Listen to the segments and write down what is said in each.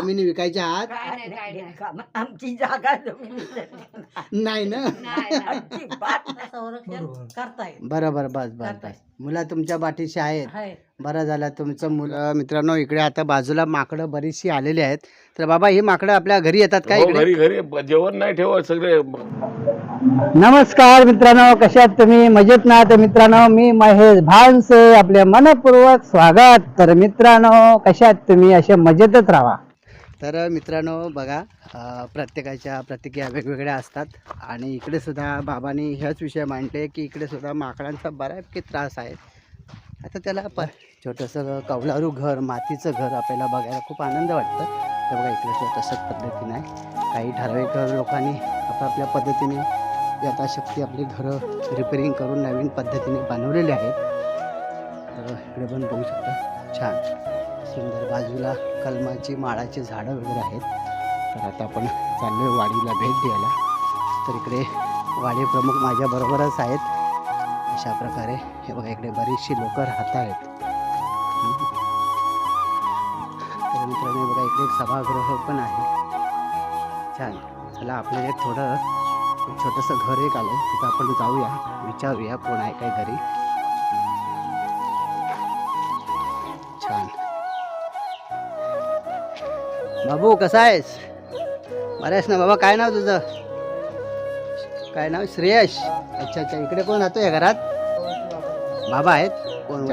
जमिनी विकायच्या आहात काय नाही काय नाही काम- आमची जागा जमिनीसाठी नाही. ना? नाही नाही. अजिबात संरक्षण करताय बरं बरं बस बस. बस. मुलं तुमच्या पाठीशी आहेत. आहे बरं झालं तुमचं मुलं मित्रांनो इकडे आता बाजूला माकडं बरीचशी आलेली आहेत. तर बाबा ही माकडं आपल्या घरी येतात का हो, इकडे? घरी घरी. ब- जेवण नाही ठेवत सगळे. नमस्कार मित्रांनो. कशा आहात तुम्ही? मजेत ना? तर मित्रांनो मी महेश भानसे. आपले मनपूर्वक स्वागत. तर मित्रांनो कशा आहात तुम्ही? असे मजेतच राहा. तर मित्रांनो बघा प्रत्येकाच्या प्रतिक्रिया वेगवेगळ्या असतात आणि इकडे सुद्धा बाबांनी ह्याच विषय मांडले की इकडे सुद्धा माकडांचा बऱ्यापैकी त्रास आहे. आता त्याला प छोटंसं कौलारू घर मातीचं घर आपल्याला बघायला खूप आनंद वाटतं. तर बघा इकडे तशाच पद्धतीनं आहे काही ठराविक लोकांनी आपापल्या पद्धतीने यथाशक्ती आपली घरं रिपेरिंग करून नवीन पद्धतीने बनवलेली आहेत. तर इकडे पण बघू शकता छान सुंदर बाजूला कलमाची माळाची झाडं वगैरे आहेत. तर आता आपण चाललो वाडीला भेट द्यायला. तर इकडे वाडी प्रमुख माझ्याबरोबरच आहेत. अशा प्रकारे हे बघा इकडे बरीचशी लोक राहत आहेत. तर मित्रांनो बघा इकडे एक सभागृह पण आहे. छान. चला आपल्याला एक थोडं छोटंसं घर एक आलं. तिथं आपण जाऊया विचारूया कोण आहे काय घरी. छान. बाबू कसा आहेस? बरं आहेस ना बाबा काय नाव तुझं? काय नाव? श्रेयश. अच्छा अच्छा इकडे कोण राहतो या घरात? बाबा आहेत. कोण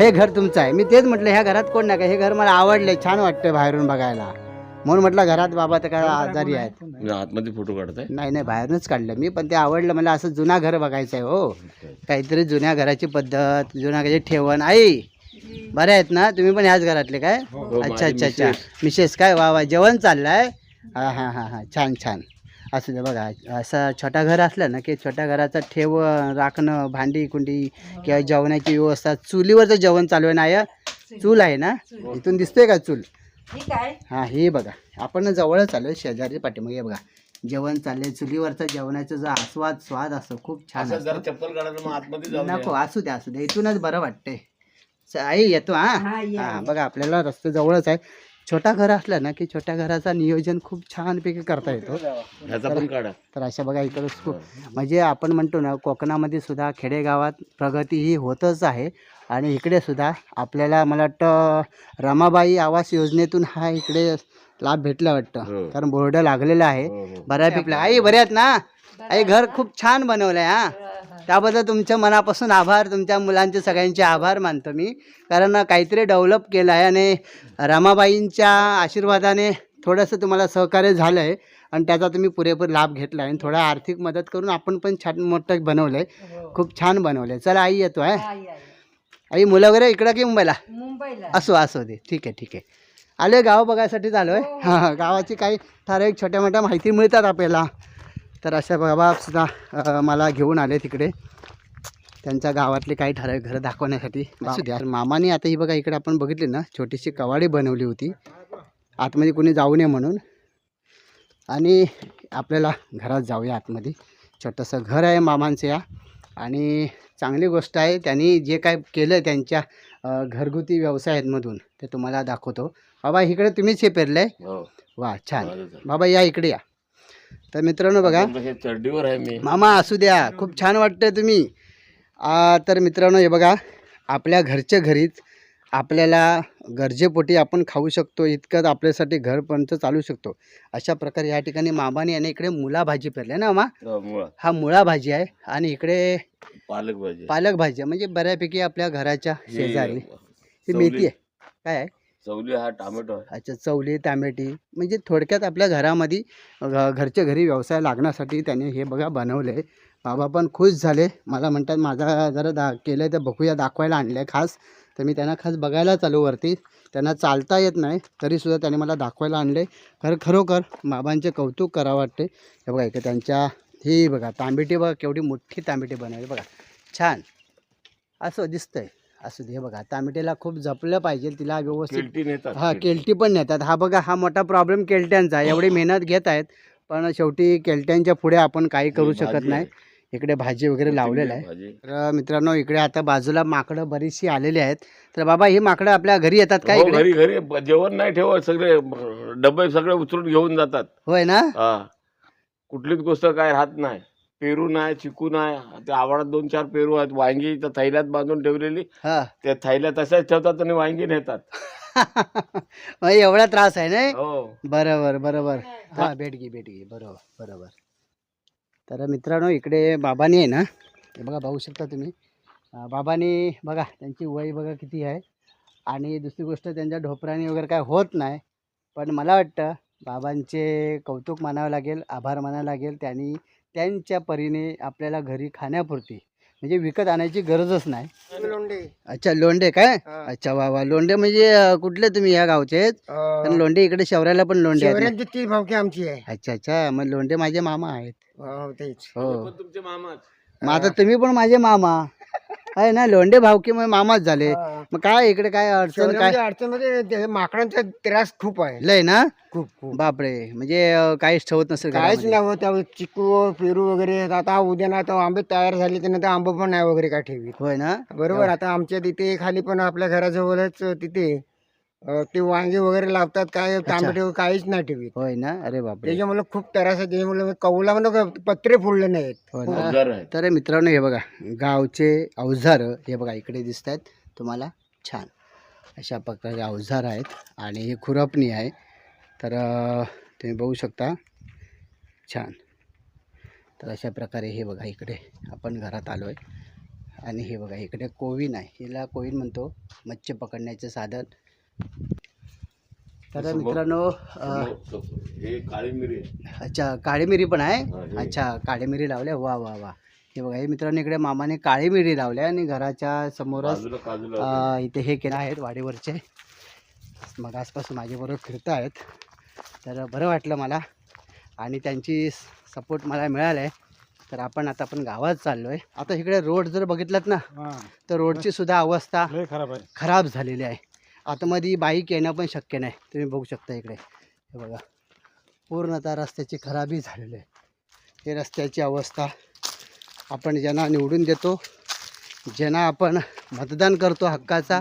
हे घर तुमचं आहे. मी तेच म्हटलं ह्या घरात कोण नाही का हे घर मला आवडले छान वाटतं बाहेरून बघायला. म्हणून म्हटलं घरात बाबा तर काय आजारी आहेत. मी आतमध्ये फोटो काढताय? नाही नाही बाहेरूनच काढलं मी पण ते आवडलं मला असं जुना घर बघायचं आहे हो काहीतरी जुन्या घराची पद्धत जुन्या घराची ठेवण. आई बरे आहेत ना? तुम्ही पण ह्याच घरातले काय? हो, अच्छा माझी अच्छा अच्छा. मिसेस. काय? वा वा जेवण चाललंय? हां हां हां हां. छान छान. असं दे बघा. असं छोटा घर असलं ना की छोट्या घराचं ठेवण राखणं भांडी कुंडी किंवा जेवणाची व्यवस्था चुलीवरचं जेवण चालू आहे ना चूल. आहे ना? इथून दिसतोय का चूल? हां हे बघा. आपण जवळच आलो शेजारी पाठीमागे हे बघा. जेवण चाललंय चुलीवरचा जेवणाचा जो आस्वाद स्वाद असतो खूप छान असं असतो. जरा चप्पल काढायला मग आतमध्ये जाऊ नको. असू द्या असू द्या इथूनच बरं वाटतंय. आई येतो हा? हा, या, हा या. बघा आपल्याला रस्ते जवळच आहे. छोटा घर असलं ना की छोट्या घराचा नियोजन खूप छानपैकी करता येतो. ह्याचा पण काढा. तर अशा बघा इकडं खूप म्हणजे आपण म्हणतो ना कोकणामध्ये सुद्धा खेडेगावात प्रगती ही होतच आहे. आणि इकडे सुद्धा आपल्याला मला वाटतं रमाबाई आवास योजनेतून हा इकडे लाभ भेटला हो. वाटतं कारण बोर्ड लागलेलं आहे. हो, हो. बऱ्यापैकी आई आहेत ना? आई घर खूप छान बनवलंय हा. त्याबद्दल तुमच्या मनापासून आभार तुमच्या मुलांचे सगळ्यांचे आभार मानतो मी. कारण काहीतरी डेव्हलप केलं आहे आणि रमाबाईंच्या आशीर्वादाने थोडंसं तुम्हाला सहकार्य झालं आहे आणि त्याचा तुम्ही पुरेपूर लाभ घेतला आहे आणि थोडा आर्थिक मदत करून आपण पण छान मोठं बनवलं आहे खूप छान बनवलं आहे चला आई येतो आहे आई, मुलं वगैरे इकडं की मुंबईला? मुंबईला. असो असो दे. ठीक आहे ठीक आहे. आले गाव बघायसाठी आलो आहे हां हां. गावाची काही ठराविक छोट्या मोठ्या माहिती मिळतात आपल्याला. तर अशा बाबा सुद्धा अ, मला घेऊन आले तिकडे. त्यांच्या गावातले काही ठराविक घरं दाखवण्यासाठी. द्या. मामाने आता ही बघा इकडे आपण बघितली ना छोटीशी कवाडी बनवली होती. आतमध्ये कोणी जाऊ नये म्हणून. आणि आपल्याला घरात जाऊया आतमध्ये. छोटंसं घर आहे मामांचं या. आणि चांगली गोष्ट आहे त्यांनी जे काय केलं त्यांच्या घरगुती व्यवसायांमधून ते तुम्हाला दाखवतो. बाबा इकडे तुम्हीच हे पेरलं आहे हो. वा छान. बाबा या इकडे या. तर मित्रांनो बघा. चड्डीवर आहे मी. मामा असू द्या. खूप छान वाटतंय तुम्ही. आ, तर मित्रांनो हे बघा. आपल्या घरच्या घरीच आपल्याला गरजेपोटी आपण खाऊ शकतो. इतकंच आपल्यासाठी घरपर्यंत चालू शकतो. अशा प्रकारे या ठिकाणी मामाने याने इकडे मुळा भाजी पेरली आहे ना मा हो, मुळा. हा मुळा भाजी आहे आणि इकडे पालक भाजी पालक भाजी म्हणजे बऱ्यापैकी आपल्या घराच्या शेजारी. ही. मेथी आहे. काय आहे? चवली हा टोमॅटो आहे. अच्छा चवली टॅमॅटी. म्हणजे थोडक्यात आपल्या घरामध्ये घ- घरच्या घरी व्यवसाय लागण्यासाठी त्याने हे बघा बनवलं. आहे बाबा पण खुश झाले. मला म्हणतात माझा जरा दा केलं तर बघूया दाखवायला आणलं आहे खास. तर मी त्यांना खास बघायला चालू वरती. त्यांना चालता येत नाही तरीसुद्धा त्याने मला दाखवायला आणले. खरं खरोखर बाबांचे कौतुक करावं वाटते. हे बघा इकडे त्यांच्या ही बघा तांबेटी बघा केवढी मोठी तांबेटी बनवली बघा. छान. असं दिसतंय. असू दे हे बघा तांबेटीला खूप जपलं पाहिजे तिला व्यवस्थित किलटी नेतात. हा केल्टी पण नेतात. हा बघा हा मोठा प्रॉब्लेम केल्ट्यांचा. एवढी मेहनत घेत आहेत पण शेवटी केल्ट्यांच्या पुढे आपण काही करू शकत भाजी नाही. इकडे भाजी वगैरे लावलेलं आहे. भाजी. तर मित्रांनो इकडे आता बाजूला माकडं बरीचशी आलेली आहेत. तर बाबा ही माकडं आपल्या घरी येतात का हो, इकडे? घरी घरी. ब- जेवण नाही ठेवत सगळे डबे सगळे उचलून घेऊन जातात. होय ना? हा. कुठलीच गोष्ट काय राहत नाही. पेरू नाही चिकू नाही त्या आवारात दोन चार पेरू आहेत. वांगी त्या थैल्यात बांधून ठेवलेली. हा. त्या थैल्या तशाच ठेवतात आणि वांगी नेतात. मग एवढा त्रास आहे ना हो. बरोबर बरोबर. हा. भेट घे भेट घे. बरोबर बरोबर. तर मित्रांनो इकडे बाबानी आहे ना? हे बघा पाहू शकता तुम्ही. अं, बाबानी बघा त्यांची वय बघा किती आहे. आणि दुसरी गोष्ट त्यांच्या ढोपराणी वगैरे काय होत नाही. पण मला वाटतं बाबांचे कौतुक मानावं लागेल आभार मानावं लागेल. त्यांनी त्यांच्या परीने आपल्याला घरी खाण्यापुरती म्हणजे विकत आणायची गरजच नाही. लोंढे. अच्छा लोंढे काय? हा. अच्छा वा वा. लोंढे म्हणजे अं, कुठले तुम्ही या गावचे आहेत? कारण लोंढे इकडे शहराला पण लोंढे आहेत ना? शेवऱ्यांची ती भावकी आमची आहे. अच्छा अच्छा. मग लोंढे माझे मामा आहेत. हो, तेच. हो. पण तुमचे मामाच. मग आता तुम्ही पण माझे मामा. आहे ना लोंढे भावकी मग मामाच झाले. हा. मग काय इकडे काय अडचण काय? अडचणमध्ये ते माकडांचा त्रास खूप आहे. लय ना? खूप खूप. बापरे. म्हणजे अं, काहीच ठेवत नसेल काहीच घरामध्ये. नाही होत त्यावेळी चिकू पेरू वगैरे. आता उद्या ना आता आंबे तयार झाले तर आंबे पण नाही वगैरे काय ठेवी होय ना? बरोबर आता आमच्या तिथे खाली पण आपल्या घराजवळच तिथे. अं, ते वांगे वगैरे लावतात काय टमाटे काहीच नाही ठेवीत. होय ना? अरे बापरे. त्याच्यामुळे खूप त्रास आहे त्याच्यामुळे कौला पण पत्रे फुडले नाहीत. हो ना? अवजार आहे तर मित्रांनो हे बघा गावचे अवजार हे बघा इकडे दिसत आहेत तुम्हाला छान. अशा प्रकारे अवजार आहेत आणि ही खुरपणी आहे. तर अं, तुम्ही बघू शकता. छान. तर अशा प्रकारे हे बघा इकडे आपण घरात आलो आहे आणि हे बघा इकडे कोविन आहे. हिला कोविन म्हणतो मच्छी पकडण्याचे साधन. तर मित्रांनो हे काळी मिरी. अच्छा काळी मिरी पण आहे. अच्छा काळी मिरी लावल्या. वा वा वा. हे बघा हे मित्रांनो इकडे मामाने काळी मिरी लावल्या आणि घराच्या समोरच इथे हे केलं आहेत वाडीवरचे. मग आसपास माझ्याबरोबर फिरत आहेत. तर बरं वाटलं मला. आणि त्यांची सपोर्ट मला मिळाला आहे तर आपण आता आपण गावात चाललो आहे आता इकडे रोड जर बघितलात ना तर रोडची सुद्धा अवस्था खराब आहे. खराब झालेली आहे. आतमध्ये बाईक येणं पण शक्य नाही. तुम्ही बघू शकता इकडे. हे बघा. पूर्णतः रस्त्याची खराबी झालेली आहे. हे रस्त्याची अवस्था आपण ज्यांना निवडून देतो ज्यांना आपण मतदान करतो हक्काचा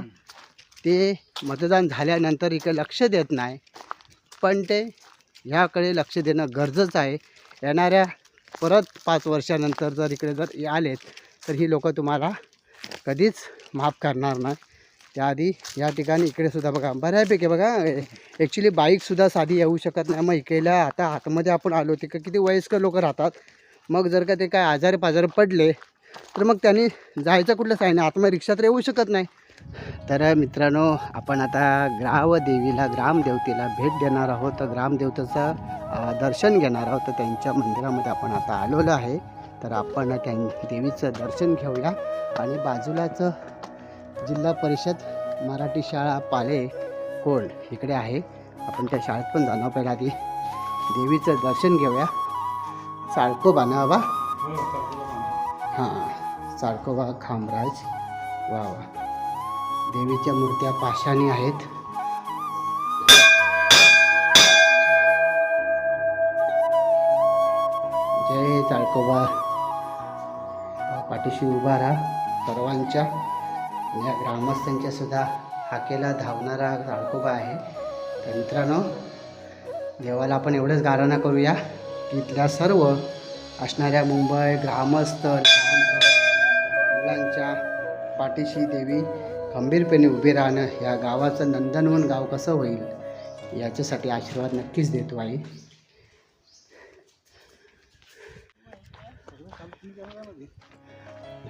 ते मतदान झाल्यानंतर इकडे लक्ष देत नाही. पण ते ह्याकडे लक्ष देणं गरजेचं आहे. येणाऱ्या परत पाच वर्षानंतर जर इकडे जर आलेत तर ही लोक तुम्हाला कधीच माफ करणार नाही. त्याआधी या ठिकाणी इकडे सुद्धा बघा बऱ्यापैकी बघा ॲक्च्युली बाईकसुद्धा साधी येऊ शकत नाही. मग इकडेला आता आतमध्ये आपण आलो ते किती वयस्कर लोक राहतात. मग जर का ते काय आजार पाजार पडले तर मग त्यांनी जायचं कुठलंच आहे ना आतमध्ये रिक्षा तर येऊ शकत नाही. तर मित्रांनो आपण आता ग्रामदेवीला ग्रामदेवतेला भेट देणार आहोत. तर ग्रामदेवतेचं दर्शन घेणार आहोत. तर त्यांच्या मंदिरामध्ये आपण आता आलेलो आहे. तर आपण त्या देवीचं दर्शन घेऊया. आणि बाजूलाच जिल्हा परिषद मराठी शाळा पाले कोल इकडे आहे. आपण त्या शाळेत पण जाणार पहिला आधी. देवीचं दर्शन घेऊया. चाळकोबा ना बाबा हां चाळकोबा खामराज. वा वा. देवीच्या मूर्त्या पाषाणी आहेत. जय चाळकोबा पाठीशी उभा राहा सर्वांच्या. या ग्रामस्थांच्या सुद्धा हाकेला धावणारा चाळकोबा आहे. तर मित्रांनो देवाला आपण एवढंच गाराणा करूया. की इथल्या सर्व असणाऱ्या मुंबई ग्रामस्थ मुलांच्या पाठीशी देवी खंबीरपणे उभी राहणं या गावाचं नंदनवन गाव कसं होईल याच्यासाठी आशीर्वाद नक्कीच देतो आई.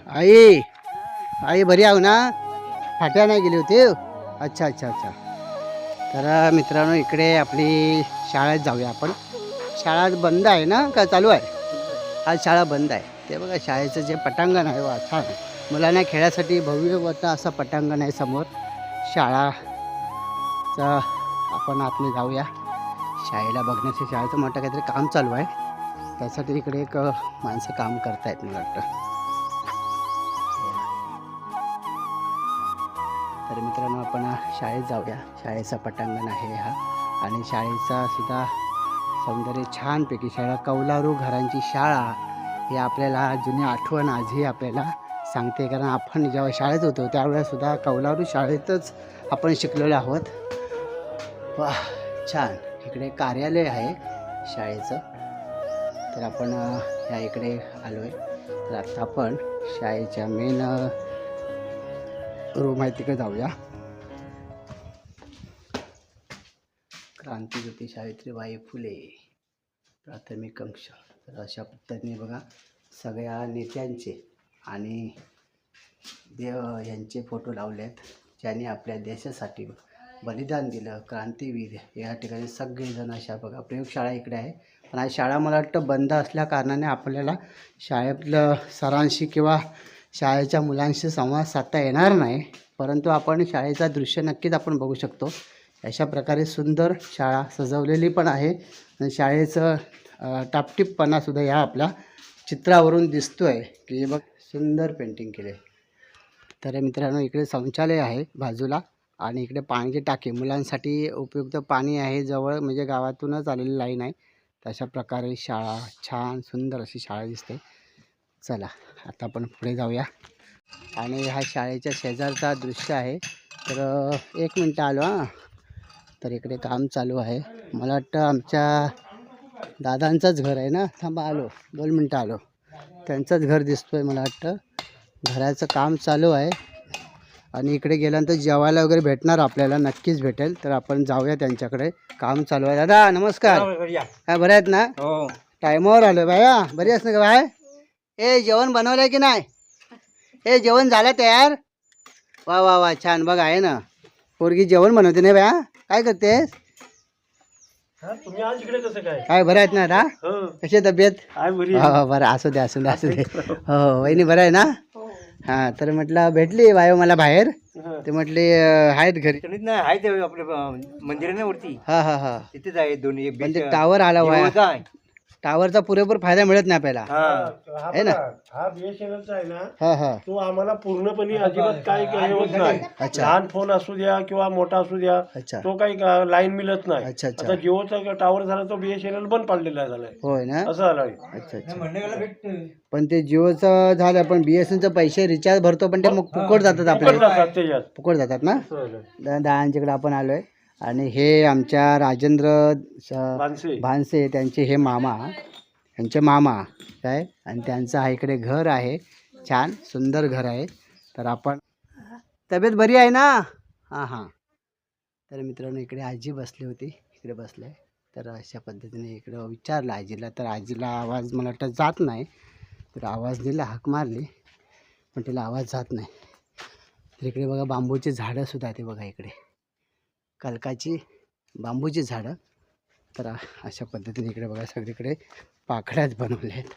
आई! आई बरी आहो ना? फाट्या नाही गेली होती? अच्छा अच्छा अच्छा. तर मित्रांनो इकडे आपली शाळेत जाऊया आपण. शाळा बंद आहे ना? का चालू आहे? आज शाळा बंद आहे. ते बघा शाळेचं जे पटांगण आहे हो, वा छान मुलांना खेळासाठी भव्य असं पटांगण आहे समोर. शाळाचं आपण आतमध्ये जाऊया. शाळेला बघण्याचं शाळेचं मोठं काहीतरी काम चालू आहे. त्यासाठी इकडे एक माणसं काम करतायत मला वाटतं. मित्रांनो आपण शाळेत जाऊया. शाळेचा पटांगण आहे हा. आणि शाळेचा सुद्धा सौंदर्य छानपैकी शाळा कौलारू घरांची शाळा हे आपल्याला जुनी आठवण आजही आपल्याला सांगते. कारण आपण जेव्हा शाळेत होतो त्यावेळेसुद्धा कौलारू शाळेतच आपण शिकलेलो आहोत. वा छान. इकडे कार्यालय आहे शाळेचं. तर आपण या इकडे आलो आहे तर आता आपण शाळेच्या मेन रूम आहे तिकडे जाऊया? क्रांतीज्योती सावित्रीबाई फुले प्राथमिक कक्ष तर अशा पद्धतीने बघा सगळ्या नेत्यांचे आणि देव यांचे फोटो लावले आहेत ज्यांनी आपल्या देशासाठी बलिदान दिलं. क्रांतीवीर या ठिकाणी सगळेजण अशा बघा प्रयोगशाळा इकडे आहे. पण आज शाळा मला वाटतं बंद असल्या कारणाने आपल्याला शाळेतलं सरांशी किंवा शाळेच्या मुलांशी संवाद साधता येणार नाही परंतु आपण शाळेचा दृश्य नक्कीच आपण बघू शकतो. अशा प्रकारे सुंदर शाळा सजवलेली पण आहे आणि शाळेचं अ, टापटीपपणासुद्धा ह्या आपल्या चित्रावरून दिसतो आहे की बघ सुंदर पेंटिंग केले तर मित्रांनो इकडे शौचालय आहे बाजूला आणि इकडे पाण्याची टाकी. मुलांसाठी उपयुक्त पाणी आहे जवळ म्हणजे गावातूनच आलेली लाईन आहे. तशा प्रकारे शाळा छान सुंदर अशी शाळा दिसते. चला आता आपण पुढे जाऊया. आणि हा शाळेच्या शेजारचा दृश्य आहे. तर एक मिनटं आलो हां. तर इकडे काम चालू आहे. मला वाटतं आमच्या दादांचंच घर आहे ना? थांबा आलो. दोन मिनटं आलो. त्यांचंच घर दिसतो आहे मला वाटतं. घराचं काम चालू आहे. आणि इकडे गेल्यानंतर जेवायला वगैरे भेटणार आपल्याला नक्कीच भेटेल. तर आपण जाऊया त्यांच्याकडे. काम चालू आहे. दादा नमस्कार. काय बरं आहेत ना? हो. टायमावर आलो बाया बरी आहेस ना का बाय ए जेवण बनवलं आहे की नाही? ए जेवण झालं तयार? वा वा वा छान. बघ आहे ना. पोरगी जेवण बनवते नाही बाया काय करतेस? तुम्ही आज इकडे कसं काय? काय बरं आहेत ना दा हो. कशी तब्येत? काय बरी. हो हो, बरं. असू दे असू दे असू दे. हो हो वहिनी बरं आहे ना? हां. तर म्हटलं भेटली बायो मला बाहेर. ते म्हटली आहेत घरी. नाही आहे ते आपल्या मंदिरावरती हा हा हा. तिथेच आहे दोन्ही. टावर आला वाया. टावरचा पुरेपूर फायदा मिळत नाही आपल्याला. हा. आहे ना? हा बीएसएनएलचा आहे ना हा हा. तो आम्हाला पूर्णपणे अजिबात काय हे होत नाही. अच्छा. लहान फोन असू द्या किंवा मोठा असू द्या अच्छा. तो काही लाईन मिळत नाही. अच्छा अच्छा. आता जिओचा टावर झाला तो बीएसएनएल बंद पडलेला झालाय. होय ना? असं झालंय अच्छा अच्छा. पण ते जिओचं झालं पण बी एस एनचं पैसे रिचार्ज भरतो पण ते मग फुकट जातात आपल्याला. जातात त्याच्यात. फुकट जातात ना? हो, दा- दादांच्याकडे आपण आलोय. आणि हे आमच्या राजेंद्र भानसे. त्यांचे हे मामा. यांचे मामा काय आणि त्यांचं हा इकडे घर आहे. छान सुंदर घर आहे. तर आपण तब्येत बरी आहे ना? हां हां. तर मित्रांनो इकडे आजी बसली होती. इकडे बसले. तर अशा पद्धतीने इकडं विचारलं आजीला. तर आजीला आवाज मला वाटतं जात नाही. तर आवाज दिला हाक मारली. पण तिला आवाज जात नाही. तर इकडे बघा बांबूची झाडंसुद्धा आहे ते बघा इकडे. कलकाची बांबूची झाडं. तर अशा पद्धतीने इकडे बघा सगळीकडे पाकळ्याच बनवल्या आहेत.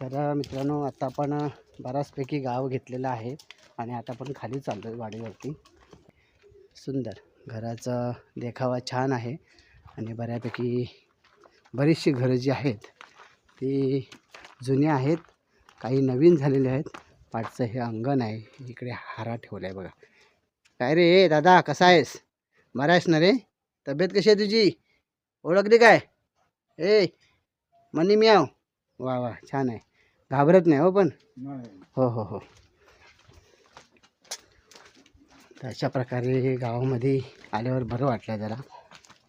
तर मित्रांनो आता आपण बऱ्याचपैकी गाव घेतलेलं आहे आणि आता आपण खाली चाललो आहे वाडीवरती. सुंदर. घराचा देखावा छान आहे आणि बऱ्यापैकी बरीचशी घरं जी आहेत ती जुनी आहेत काही नवीन झालेले आहेत. पाठचं हे अंगण आहे. इकडे हारा ठेवला आहे बघा. काय रे? दादा कसा आहेस? बरा आहेस ना रे? तब्येत कशी आहे तुझी? ओळखली काय? ए मनी मी आव वा वा छान आहे. घाबरत नाही हो पण. हो हो हो. तर अशा प्रकारे गावामध्ये आल्यावर बरं वाटलं जरा.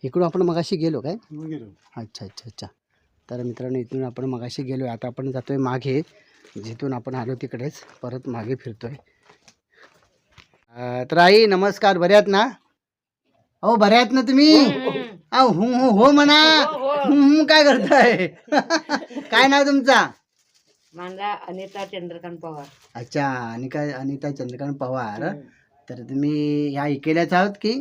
इकडून आपण मगाशी गेलो काय? अच्छा अच्छा अच्छा. तर मित्रांनो इथून आपण मगाशी गेलो आता आपण जातोय मागे. जिथून आपण आलो तिकडेच परत मागे फिरतोय. तर आई नमस्कार आहेत ना? हो बरे आहेत ना तुम्ही? अहो हु हु हो म्हणा. हु हु. काय करताय? काय नाव तुमचा? माझा अनिता चंद्रकांत पवार. अच्छा अनिका अनिता चंद्रकांत पवार. तर तुम्ही ह्या इकेल्याच आहोत की?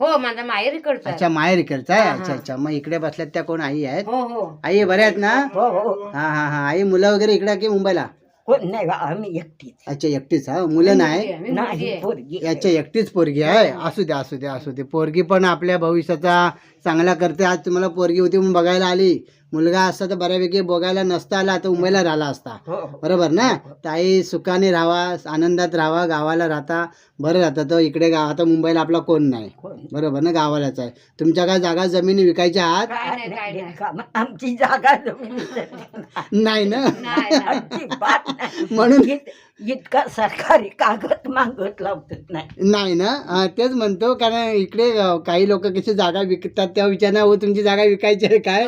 हो माझा माहेर इकडचा अच्छा माहेर इकडचा आहे? अच्छा अच्छा. मग इकडे बसल्यात त्या कोण आई आहेत? हो हो. आई बरे आहेत ना? हो हो हा. हा हा आई मुलं वगैरे इकडे की मुंबईला? हो नाही बा, आम्ही एकटीच. अच्छा एकटीच हा. मुलं नाही? नाही पोरगी याच्या एकटीच पोरगी आहे? असू द्या असू द्या असू दे पोरगी पण आपल्या भविष्याचा चांगला करते. आज तुम्हाला पोरगी होती म्हणून बघायला आली. मुलगा असता तर बऱ्यापैकी बघायला नसता आला तर मुंबईला राहिला असता. बरोबर ना? तर आई सुखाने राहावा आनंदात राहावा गावाला राहता बरं राहतं. तर इकडे गाव आता मुंबईला आपला कोण नाही? बरोबर ना? गावालाच आहे. तुमच्या काय जागा जमिनी विकायच्या आहात? आमची जागा नाही. ना. म्हणून इतका सरकारी कागद मागत लावत नाही नाही ना हा, तेच म्हणतो कारण इकडे अ, काही लोक कशी जागा विकतात त्या विचारणार हो तुमची जागा विकायची आहे काय?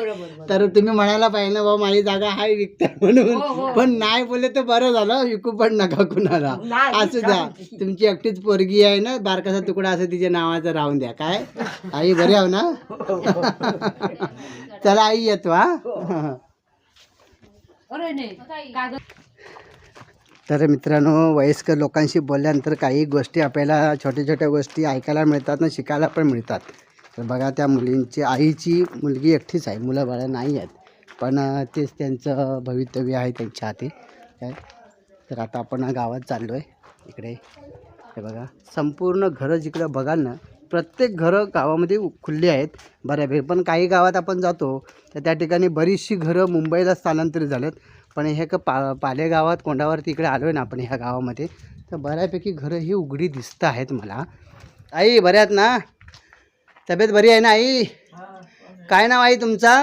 तर तुम्ही म्हणायला पाहिजे ना बाबा माझी जागा आहे विकता हो, म्हणून पण नाही बोलले तर बरं झालं विकू पण नका कुणाला. नाही, असू द्या. तुमची एकटीच पोरगी आहे ना बारकासा तुकडा असं तिच्या नावाचं राहून द्या काय? आई बरी आहो ना? चला आई येतो हा. अरे नाही कागद तर मित्रांनो वयस्कर लोकांशी बोलल्यानंतर काही गोष्टी आपल्याला छोट्या छोट्या गोष्टी ऐकायला मिळतात ना शिकायला पण मिळतात. तर बघा त्या मुलींची आईची मुलगी एकटीच आहे मुलं बाळं नाही आहेत. पण तेच त्यांचं भवितव्य आहे त्यांच्या हाती. काय? तर आता आपण गावात चाललो आहे इकडे हे बघा. संपूर्ण घरं जिकडं बघाल ना प्रत्येक घरं गावामध्ये खुल्ली आहेत. बऱ्यापैकी. पण काही गावात आपण जातो तर त्या ठिकाणी बरीचशी घरं मुंबईला स्थलांतरित झालेत. पण हे का पा पालेगावात कोंडावरती इकडे आलो आहे ना आपण ह्या गावामध्ये तर बऱ्यापैकी घरं ही उघडी दिसत आहेत मला. आई बऱ्या आहेत ना? तब्येत बरी आहे ना आई? काय नाव आहे तुमचा?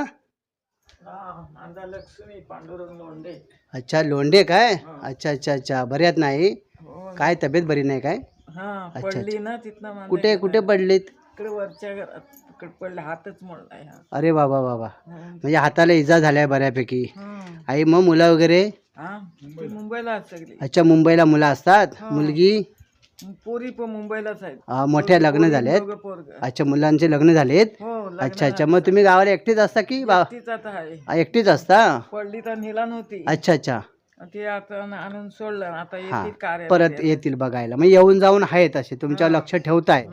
अच्छा लोंढे काय? अच्छा अच्छा अच्छा. बरे आहेत ना आई? काय तब्येत बरी नाही काय? हा अच्छा, पडली. ना तिथनं कुठे कुठे पडलीत? इकडे वरच्या घरात. तिकडे पडले हातच मोडलाय हा. अरे बाबा बाबा. म्हणजे हाताला इजा झाल्या बऱ्यापैकी. आई मग मुलं वगैरे? हा? ती मुंबईला सगळी. अच्छा मुंबईला मुलं असतात? मुलगी? पोरी पण मुंबईलाच आहेत. अं, मोठ्या लग्न झालेत? दोघं पोरग अच्छा मुलांचे लग्न झालेत? हो अच्छा अच्छा मग तुम्ही गावाला एकटीच असता की बा तीच आता आहे. आ, एकटीच असता? पडली तर नेला नव्हती अच्छा अच्छा. ते आता न- आणून सोडलं. आता येतील कार्य परत येतील बघायला. मग येऊन जाऊन आहेत असे. तुमच्यावर लक्ष ठेवताय.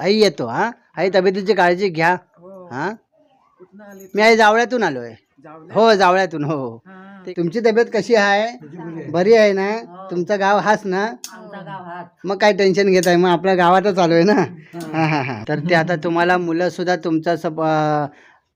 आई येतो हा? आई तब्येतीची काळजी घ्या. हो. हा? मी आई जावळ्यातून आलोय. हो जावळ्यातून हो हा. ते- तुमची तब्येत कशी आहे? बरी आहे. ना? तुमचं गाव हाच ना? मग काय टेन्शन घेत आहे? मग आपल्या गावातच आलोय ना? हा. हा हा तर ते आता तुम्हाला मुलं सुद्धा तुमचा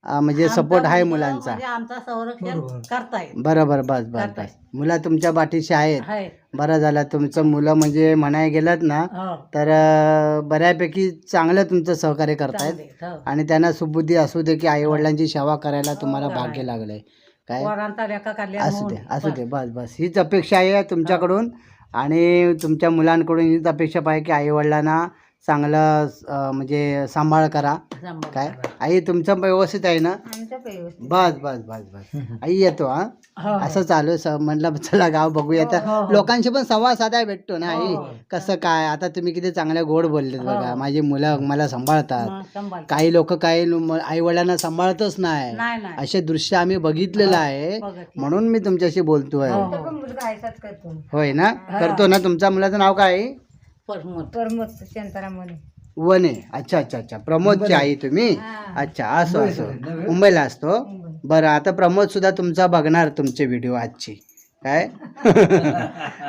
अं, म्हणजे सपोर्ट आहे मुलांचा. म्हणजे आमचा संरक्षण करतायत बरोबर बस बस बस. मुलं तुमच्या पाठीशी आहेत. आहे. बरं झालं तुमचं मुलं म्हणजे म्हणाय गेलात ना हो. तर अं, बऱ्यापैकी चांगलं तुमचं सहकार्य करतायत. हो. आणि त्यांना सुबुद्धी असू दे की आई वडिलांची सेवा करायला तुम्हाला भाग्य लागलंय. काय? पोरांचा लेखा काढल्या असू दे असू दे. बस. बस हीच अपेक्षा आहे तुमच्याकडून. आणि तुमच्या मुलांकडून हीच अपेक्षा पाहिजे की आई वडिलांना चांगलं म्हणजे सांभाळ करा. काय? आई तुमचं व्यवस्थित आहे ना? बस बस बस बस. आई येतो हा? असं चालू आहे. स- म्हणलं चला गाव बघूया. तर लोकांशी पण संवाद साधायला भेटतो ना आई? कसं काय? आता तुम्ही किती चांगल्या गोड बोललेत बघा. माझी मुलं मला सांभाळतात. काही लोक काही आई वडिलांना सांभाळतच नाही. नाही नाही. असे दृश्य आम्ही बघितलेलं आहे. बघितलं. म्हणून मी तुमच्याशी बोलतोय. मुलगा आहेसाच करतो. होय ना? करतो ना? तुमच्या मुलाचं नाव काय आहे? परमत परमत शांतारामध्ये वने. अच्छा अच्छा अच्छा. प्रमोदची आई तुम्ही? अच्छा असो असो. मुंबईला. असतो? बरं आता प्रमोद सुद्धा तुमचा बघणार तुमचे व्हिडिओ आजची. काय?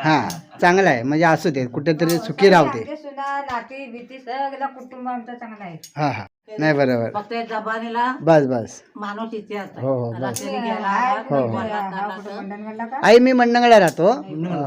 हा चांगला आहे. म्हणजे असू दे कुठेतरी सुखी राहू दे. सुद्धा नाती भीती सगळं कुटुंब आमचं चांगलं आहे. हा हा. नाही बरोबर. फक्त या जबानीला बस बस. माणूस इथे हो हो बस. रात्री गेला आवाज, हो. बोलला चालला. आई मी मंडंगला राहतो.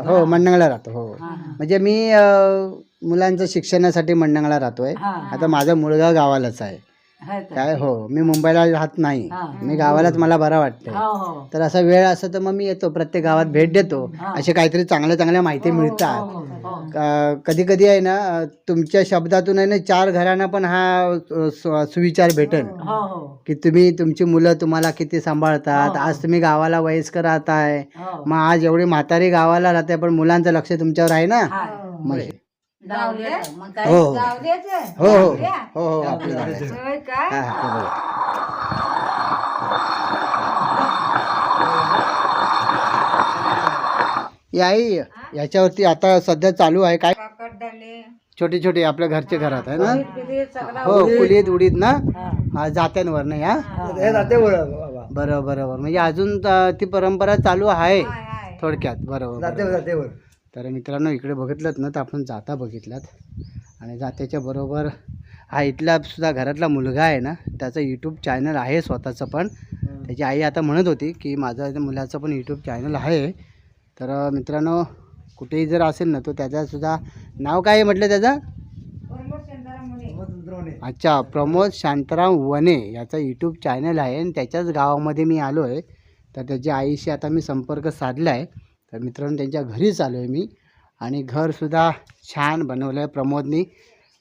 हो मंडंगला राहतो हो. म्हणजे मी अं, मुलांचं शिक्षणासाठी मंडंगला राहतोय. हा. आता माझा मुलगा गावालाच आहे. काय हो मी मुंबईला राहत नाही. हा. मी गावालाच मला बरं वाटतंय. हो हो. तर असा वेळ असं तर मग मी येतो प्रत्येक गावात भेट देतो. असे काहीतरी चांगल्या चांगल्या माहिती मिळतात. हो कधी कधी आहे ना अं, तुमच्या शब्दातून आहे ना चार घरांना पण हा अं, सु- सुविचार भेटेल. हो हो. की तुम्ही तुमची मुलं तुम्हाला किती सांभाळतात. आज तुम्ही गावाला वयस्कर राहताय. हो. मग आज एवढी म्हातारी गावाला राहते पण मुलांचं लक्ष तुमच्यावर आहे ना? मग हे. मग काय? हो. हो हो. हो हो आपलं. काय हा, हा, हे. ही? आई याच्यावरती आता सध्या चालू आहे काय? छोटे छोटे आपल्या घरचे घरात आहे ना? हो कुलीत उडीत ना? हा. जात्यांवर नाही हा. बरोबर बरोबर. म्हणजे अजून त- ती परंपरा चालू आहे थोडक्यात. बरोबर तर मित्रांनो इकडे बघितलं ना तर आपण जाता बघितलात. आणि जात्याच्या बरोबर हा इथला सुद्धा घरातला मुलगा आहे ना त्याचं यूट्यूब चॅनल आहे स्वतःचं पण. त्याची आई आता म्हणत होती की माझं मुलाचं पण यूट्यूब चॅनल आहे. तर मित्रांनो कुठेही जर असेल ना तो त्याचासुद्धा नाव काय आहे म्हटलं त्याचं? अच्छा प्रमोद शांताराम वने याचा यूट्यूब चॅनल आहे. आणि त्याच्याच गावामध्ये मी आलो आहे तर त्याच्या आईशी आता मी संपर्क साधला आहे तर मित्रांनो त्यांच्या घरीच आलो आहे मी. आणि घरसुद्धा छान बनवलं आहे प्रमोदनी.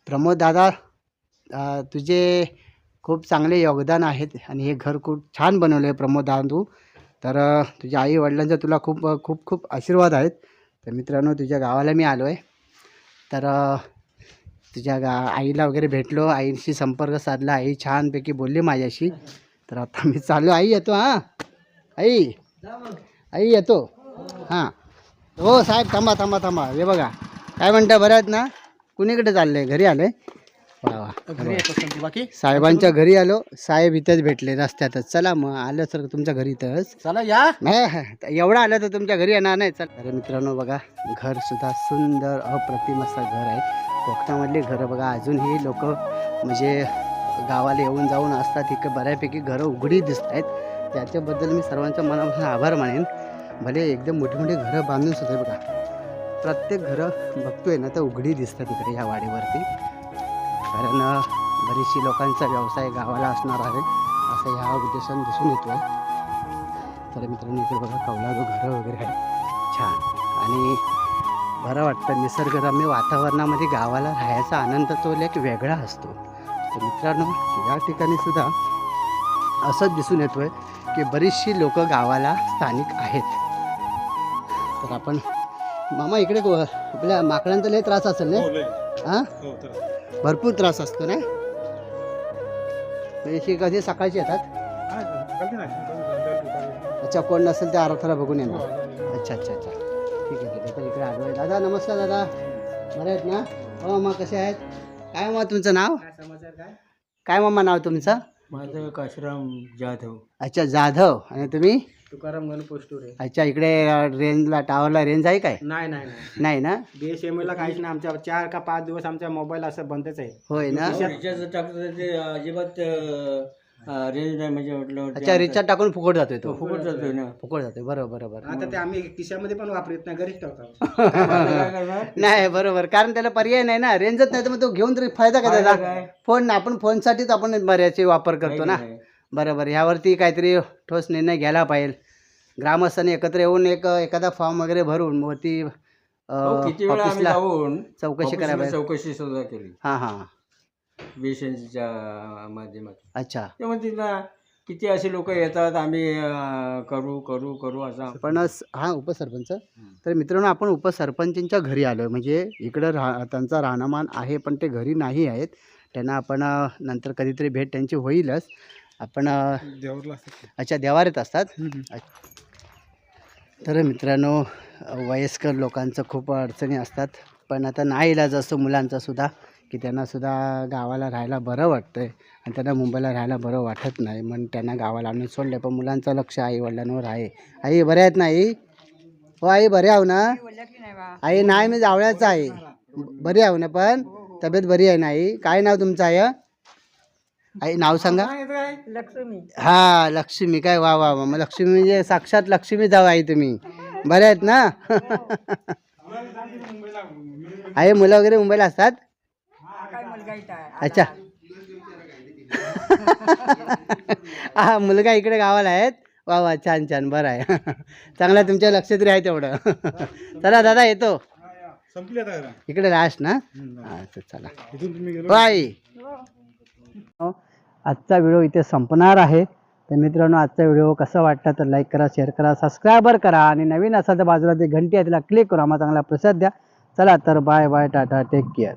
प्रमोद दादा तुझे खूप चांगले योगदान आहेत आणि हे घर खूप छान बनवलं आहे प्रमोद दादा. तू तर तुझ्या आई वडिलांचा तुला खूप खूप खूप आशीर्वाद आहेत. तर मित्रांनो तुझ्या गावाला मी आलो आहे तर तुझ्या गा आईला वगैरे भेटलो. आईशी संपर्क साधला. आई छानपैकी बोलली माझ्याशी. तर आता मी चाललो. आई येतो हां? आई? आई येतो? हां. हो साहेब थांबा थांबा थांबा. हे बघा. काय म्हणता बरं आहेत ना? कुणीकडे चाललंय? घरी आले वा वा. बाकी? साहेबांच्या घरी आलो. साहेब इथंच भेटले रस्त्यातच. चला मग आलं सर तुमच्या घरी इथंच. चला या. नाही एवढं आलं तर तुमच्या घरी येणार नाही. चल. अरे मित्रांनो बघा. घर सुद्धा सुंदर अप्रतिम असं घर आहे. कोकणामधली घरं बघा. अजूनही लोक म्हणजे गावाला येऊन जाऊन असतात. इकडे बऱ्यापैकी घरं उघडी दिसत आहेत त्याच्याबद्दल मी सर्वांच्या मनापासून आभार मानेन. भले एकदम मोठी मोठी घरं बांधून सुद्धा बघा. प्रत्येक घरं बघतोय ना तर उघडी दिसतात तिकडे या वाडीवरती. कारण बरीचशी लोकांचा व्यवसाय गावाला असणार आहे. असं ह्या उद्देशाने दिसून येतोय. तर मित्रांनो इकडे बघा कौलारू घरं वगैरे आहेत. छान. आणि बरं वाटतं निसर्गरम्य वातावरणामध्ये गावाला राहायचा आनंद तो एक वेगळा असतो. तर मित्रांनो या ठिकाणी सुद्धा असंच दिसून येतोय की बरीचशी लोकं गावाला स्थानिक आहेत. तर आपण. मामा इकडे को- आपल्या माकडांचा लय त्रास असेल ना? हां भरपूर त्रास असतो ना? म्हणजे कधी सकाळची येतात? अच्छा कोण नसेल ते अर्थाला बघून येणार. अच्छा अच्छा अच्छा. ठीक आहे ठीक आहे. तर इकडे आलो आहे. दादा नमस्कार दादा. बरे आहेत ना? हो मामा कसे आहेत? काय मामा तुमचं नाव? काय मामा नाव तुमचं? माझं काशीराम जाधव. अच्छा जाधव. आणि तुम्ही? तुकाराम गणपोस्टुरे अच्छा इकडे रेंजला टावरला रेंज आहे काय? नाही नाही नाही. नाही ना? बी एस एम ला काहीच नाही आमच्या चार का पाच दिवस आमचा मोबाईल असं बंदच आहे. होय ना? रिचार्ज टाकतो ते अजिबात रेंज नाही म्हणजे म्हटलं अच्छा रिचार्ज टाकून फुकट जातोय तो. फुकट जातोय ना. फुकट जातोय बरोबर बरोबर. आता ते आम्ही खिशामध्ये पण वापरत नाही घरीच ठेवतो नाही बरोबर कारण त्याला पर्याय नाही ना रेंजच नाही तर मग तो घेऊन तरी फायदा काय त्याचा? फोन आपण फोनसाठीच आपण बऱ्याचे वापर करतो ना. बरोबर. ह्यावरती काहीतरी ठोस निर्णय घ्यायला पाहिजे. ग्रामस्थांनी एकत्र येऊन एक एखादा फॉर्म वगैरे भरून वरती अ, हो, किती वेळा आम्ही ऑफिसला जाऊन चौकशी करायला पाहिजे. चौकशी सुद्धा केली. हां हां बीएसएनच्या माध्यमातून. अच्छा. तेव्हा तिथं किती असे लोक येतात आम्ही अं, करू करू करू असं. पण स- हा उपसरपंच. तर मित्रांनो आपण उपसरपंचांच्या घरी आलो म्हणजे इकडं राह त्यांचा राहणीमान आहे पण ते घरी नाही आहेत. त्यांना आपण अ, नंतर कधीतरी भेट त्यांची होईलच. आपण अ, अच्छा देवारेत असतात? अच्छा. तर मित्रांनो वयस्कर लोकांचं खूप अडचणी असतात. पण आता नाही इलाज असतो मुलांचा सुद्धा की त्यांना सुद्धा गावाला राहायला बरं वाटतं आहे आणि त्यांना मुंबईला राहायला बरं वाटत नाही. म्हणून त्यांना गावाला आणून सोडलं पण मुलांचं लक्ष आई वडिलांवर आहे. आई बऱ्या आहेत ना आई? हो आई बरे आहो ना? आई नाही मी जावळ्याचं आहे. बरी आहो ना पण? तब्येत बरी आहे ना आई? काय नाव तुमचं आहे आई नाव सांगा. लक्ष्मी. हा लक्ष्मी. काय वा वा वा. मग लक्ष्मी म्हणजे साक्षात लक्ष्मी जाऊ आई तुम्ही. बरे आहेत ना? आहे मुलं वगैरे मुंबईला असतात? अच्छा. हा मुलगा इकडे गावाला आहेत. वा वा छान छान. बरं आहे. चांगला तुमच्या लक्ष तरी आहे तेवढं. चला दादा येतो. इकडे लास्ट ना? अच्छा चला. बाय आजचा व्हिडिओ इथे संपणार आहे. तर मित्रांनो आजचा व्हिडिओ कसा वाटला तर लाईक करा शेअर करा सबस्क्रायबर करा आणि नवीन असाल तर बाजूला ते घंटी आहे तिला क्लिक करा. आम्हाला चांगला प्रसाद द्या. चला तर bye bye tata take care